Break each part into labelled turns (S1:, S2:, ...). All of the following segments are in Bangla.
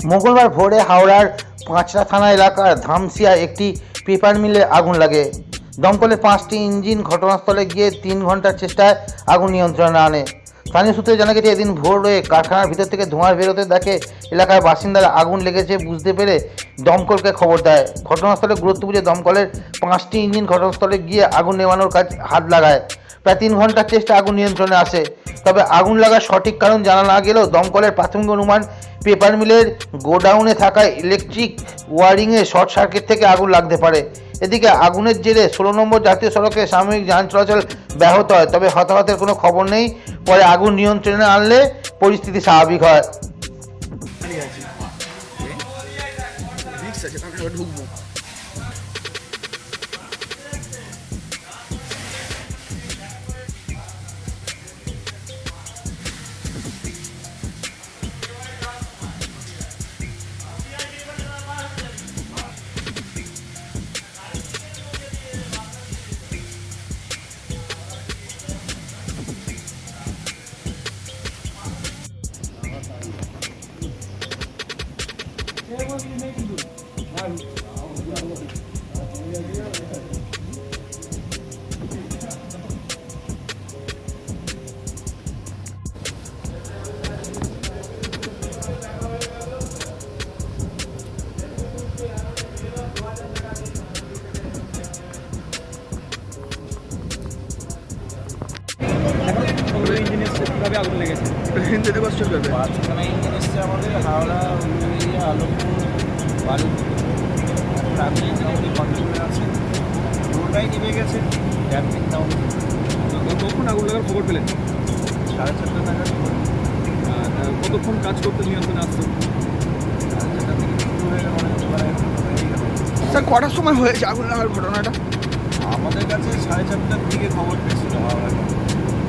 S1: মঙ্গলবার ভোরে হাওড়ার পাঁচরা থানা এলাকার ধামসিয়া একটি পেপার মিলে আগুন লাগে। দমকলের পাঁচটি ইঞ্জিন ঘটনাস্থলে গিয়ে তিন ঘণ্টার চেষ্টায় আগুন নিয়ন্ত্রণে আনে। স্থানীয় সূত্রে জানা গেছে, এদিন ভোর ভোরে কারখানার ভিতর থেকে ধোঁয়া বেরোতে দেখে এলাকার বাসিন্দারা আগুন লেগেছে বুঝতে পেরে দমকলকে খবর দেয়। ঘটনাস্থলে গুরুত্ব বুঝে দমকলের পাঁচটি ইঞ্জিন ঘটনাস্থলে গিয়ে আগুন নেভানোর কাজ হাত লাগায়। প্রায় তিন ঘণ্টার চেষ্টা আগুন নিয়ন্ত্রণে আসে। তবে আগুন লাগার সঠিক কারণ জানা না গেলেও দমকলের প্রাথমিক অনুমান পেপার মিলের গোডাউনে থাকা ইলেকট্রিক ওয়ারিংয়ে শর্ট সার্কিট থেকে আগুন লাগতে পারে। এদিকে আগুনের জেরে ষোলো নম্বর জাতীয় সড়কে সাময়িক যান চলাচল ব্যাহত হয়, তবে হতাহতের কোনো খবর নেই। পরে আগুন নিয়ন্ত্রণে আনলে পরিস্থিতি স্বাভাবিক হয়।
S2: দাঁড়িয়ে আছি রিক্স আছে তারপরে আবার ঢুকবো
S3: কীভাবে আগুন লেগেছে।
S2: হিন্দিতে কোশ্চেন করবে
S4: পাঁচখানা ইঞ্জিন এসছে আমাদের হাওড়া আলমপুর ইঞ্জিন একটি কন্ট্রোলে আছে। পুরোটাই নিভে গেছে ড্যাম্পিং ডাউন
S3: কখন আগুন লাগার খবর পেলেন?
S4: সাড়ে চারটা নাগাদ
S3: আর, কতক্ষণ কাজ করতে নিয়ন্ত্রণে
S4: গেল
S2: স্যার কটার সময় হয়েছে আগুন লাগার ঘটনাটা?
S4: আমাদের কাছে সাড়ে চারটার দিকে খবর পেয়েছিল হাওড়া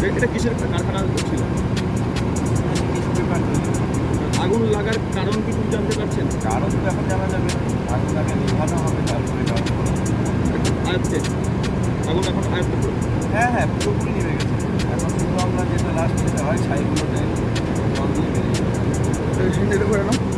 S3: এ- এটা কিসের কারখানা ছিল আগুন লাগার কারণ কি তুমি জানতে পারছেন?
S4: কারণ তো এখন জানা যাবে। আগুন আগে নিভানো হবে তারপরে
S3: আয়ত্তে। আগুন এখন আয়ত্তে।
S4: হ্যাঁ হ্যাঁ পুরোপুরি নিভে গেছে। এখন শুধু আমরা যেটা লাস্ট যেটা হয় ছাইগুলো দেয় জল দিয়ে বেরিয়ে।
S2: হিন্দিতে করে নাও।